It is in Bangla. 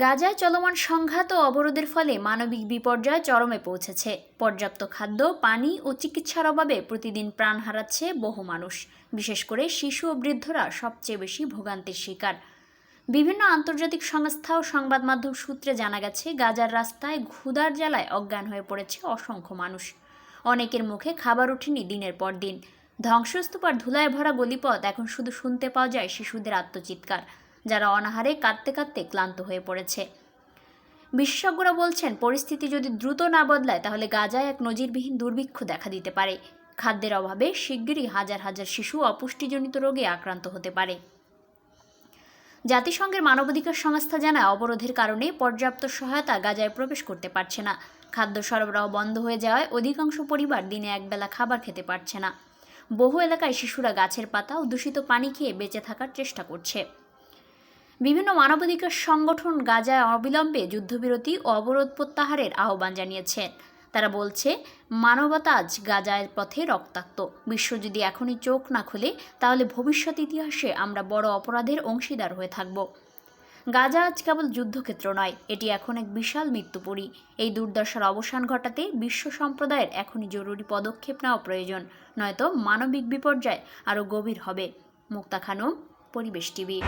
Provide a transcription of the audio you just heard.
গাজায় চলমান সংঘাত ও অবরোধের ফলে মানবিক বিপর্যয় চরমে পৌঁছেছে। পর্যাপ্ত খাদ্য, পানি ও চিকিৎসার অভাবে প্রতিদিন প্রাণ হারাচ্ছে বহু মানুষ। বিশেষ করে শিশু ও বৃদ্ধরা সবচেয়ে বেশি ভোগান্তির শিকার। বিভিন্ন আন্তর্জাতিক সংস্থা ও সংবাদ মাধ্যম সূত্রে জানা গেছে, গাজার রাস্তায় ক্ষুধার জ্বালায় অজ্ঞান হয়ে পড়েছে অসংখ্য মানুষ। অনেকের মুখে খাবার ওঠেনি দিনের পর দিন। ধ্বংসস্তূপ আর ধুলায় ভরা গলিপথ এখন শুধু শুনতে পাওয়া যায় শিশুদের আত্মচিৎকার। যারা অনাহারে কাঁদতে কাঁদতে ক্লান্ত হয়ে পড়েছে। বিশেষজ্ঞরা বলছেন, পরিস্থিতি যদি দ্রুত না বদলায়, তাহলে গাজায় এক নজিরবিহীন দুর্ভিক্ষ দেখা দিতে পারে। খাদ্যের অভাবে শিগগিরই হাজার হাজার শিশু অপুষ্টিজনিত রোগে আক্রান্ত হতে পারে। জাতিসংঘের মানবাধিকার সংস্থা জানায়, অবরোধের কারণে পর্যাপ্ত সহায়তা গাজায় প্রবেশ করতে পারছে না। খাদ্য সরবরাহ বন্ধ হয়ে যাওয়ায় অধিকাংশ পরিবার দিনে একবেলা খাবার খেতে পারছে না। বহু এলাকায় শিশুরা গাছের পাতা ও দূষিত পানি খেয়ে বেঁচে থাকার চেষ্টা করছে। বিভিন্ন মানবাধিকার সংগঠন গাজায় অবিলম্বে যুদ্ধবিরতি ও অবরোধ প্রত্যাহারের আহ্বান জানিয়েছে। তারা বলছে মানবতা আজ গাজায় পথে রক্তাক্ত। বিশ্ব যদি এখনই চোখ না খুলে, তাহলে ভবিষ্যৎ ইতিহাসে আমরা বড় অপরাধের অংশীদার হয়ে থাকব। গাজা আজ কেবল যুদ্ধক্ষেত্র নয়, এটি এখন এক বিশাল মৃত্যুপুরী। এই দুর্দশার অবসান ঘটাতে বিশ্ব সম্প্রদায়ের এখনই জরুরি পদক্ষেপ নেওয়া প্রয়োজন, নয়তো মানবিক বিপর্যয় আরও গভীর হবে। মুক্তা খানম, পরিবেশ টিভি।